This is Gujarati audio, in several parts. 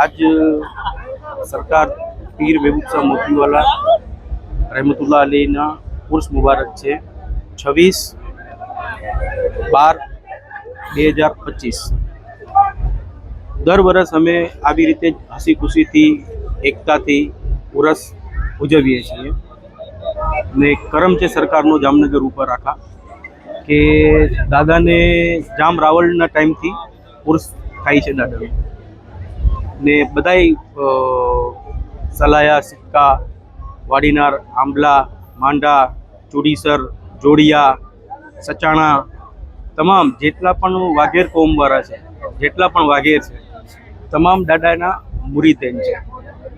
આજ સરકાર પીર મહેબૂબ મોતીવાલા, રહેમતુલ્લા અલીના પુરુષ મુબારક છે. છવ્વીસ બાર બે હજાર પચીસ. દર વર્ષ અમે આવી રીતે જ હસી ખુશીથી એકતાથી ઉરસ ઉજવીએ છીએ. ને કરમ છે સરકારનો જામનગર ઉપર આખા કે દાદાને જામ રાવળના ટાઈમથી ઉર્સ થાય છે દાદાનું. ને બધાય સલાયા, સિક્કા, વાડીનાર, આંબલા, માંડા, ચુડીસર, જોડિયા, સચાણા, તમામ જેટલા પણ વાઘેર કોમવાળા છે, જેટલા પણ વાઘેર છે, તમામ દાદાના મુરીદેન છે.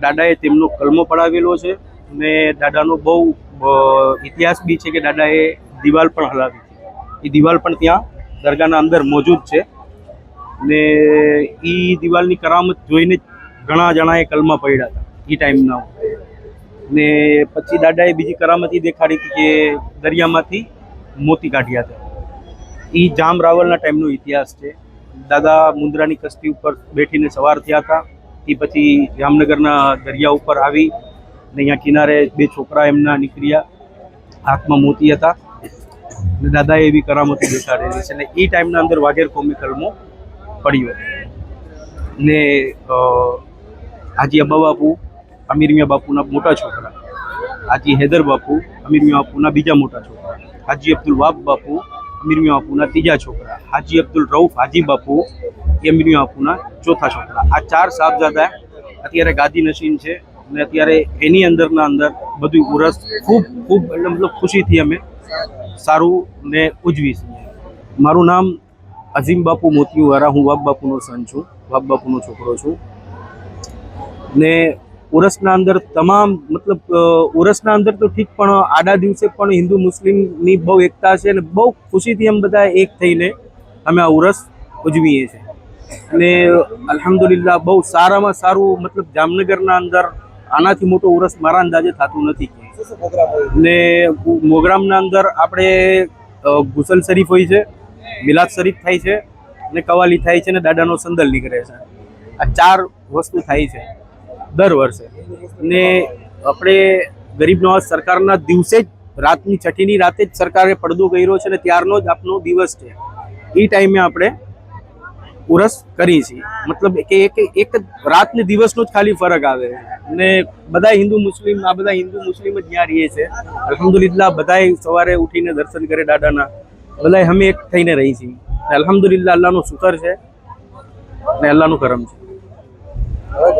દાદાએ તેમનો કલમો પડાવેલો છે ને દાદાનો બહુ ઇતિહાસ બી છે કે દાદાએ દિવાલ પણ હલાવી એ દિવાલ પણ ત્યાં દરગાહના અંદર મોજૂદ છે. ને એ દિવાલની કરામત જોઈને ઘણા જણાએ કલમા પડ્યા હતા એ ટાઈમના. ને પછી દાદાએ બીજી કરામત એ દેખાડી હતી કે દરિયામાંથી મોતી કાઢ્યા હતા. એ જામ રાવલના ટાઈમનો ઇતિહાસ છે. દાદા મુંદ્રાની કસ્તી ઉપર બેઠીને સવાર થયા હતા. એ પછી જામનગરના દરિયા ઉપર આવી ને અહીંયા કિનારે બે છોકરા એમના નીકળ્યા, હાથમાં મોતી હતા. ને દાદાએ એવી કરામતી દેખાડેલી છે. ને એ ટાઈમના અંદર વાઘેર કોમી કલમો પડ્યો ને હાજી અબ્બા બાપુ અમીર મિયા બાપુના મોટા છોકરા. હાજી હૈદર બાપુ અમીરમિયા બાપુના બીજા મોટા છોકરા. હાજી અબ્દુલ વાબ બાપુ અમીરમિયા બાપુના ત્રીજા છોકરા. હાજી અબ્દુલ રઉફ હાજી બાપુ, એ અમીર મિયા બાપુના ચોથા છોકરા. આ ચાર સાહેબજાદા અત્યારે ગાદી નશીન છે અને અત્યારે એની અંદરના અંદર બધું ઉરસ ખૂબ ખૂબ, એટલે મતલબ ખુશીથી અમે સારું ને ઉજવીશું મારું નામ અઝીમ બાપુ મોતીવાળા હું વાઘ બાપુનો સન છું વાઘ બાપુનો છોકરો છું. ને ઉરસના અંદર તમામ મતલબ ઉરસના અંદર તો ઠીક પણ આડા દિવસે પણ હિન્દુ મુસ્લિમની બહુ એકતા છે અને બહુ ખુશીથી અમે બધા એક થઈને અમે આ ઉરસ ઉજવીએ છીએ. અને અલ્હમ્દુલિલ્લાહ બહુ સારામાં સારું મતલબ જામનગરના અંદર આનાથી મોટો ઉરસ મારા અંદાજે થતું નથી. ને મોગરામના અંદર આપણે ગુસલ શરીફ હોય છે. મિલાદ શરીફ થાય છે ને કવાલી થાય છે ને દાદાનો સંદલ નીકળે છે. આ ચાર વસ્તુ થાય છે દર વર્ષે. અને આપણે ગરીબ નવાજ સરકારના દિવસે જ રાતની છઠ્ઠીની રાતે જ સરકારે પડદો કર્યો છે ને ત્યારનો જ આપનો દિવસ છે. એ ટાઈમે આપણે ઉરસ કરી છીએ. મતલબ કે એક એક રાતને દિવસનો જ ખાલી ફરક આવે. અને બધા હિન્દુ મુસ્લિમ, આ બધા હિન્દુ મુસ્લિમ જ ત્યાં રહીએ છે. અલહમદુલિલ્લા બધાય સવારે ઉઠીને દર્શન કરે દાદાના. બધા અમે એક થઈને રહી છીએ. અલ્હમ્દુલિલ્લાહ અલ્લાહનું શુકર છે અને અલ્લાહનું કરમ છે.